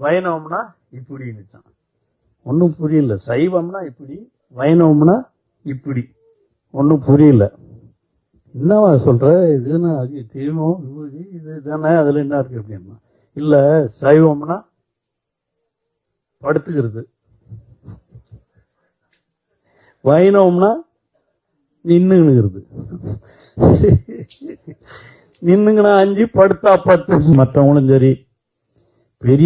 வைணவம்னா இப்படின்னுச்சான் ஒன்னும் புரியல. சைவம்னா இப்படி வைணவம்னா இப்படி. ஒன்னும் புரியல. என்னவா சொல்ற? இதுன்னா அது தீமம் விபூதி இது தானே? அதுல என்ன இருக்கு அப்படின்னா இல்ல சைவம்னா படுத்துக்கிறது. வைணவம்னா நின்னுங்கிறது நின்னுங்கன்னா அஞ்சு படுத்தா பத்து. மற்றவங்களும் சரி.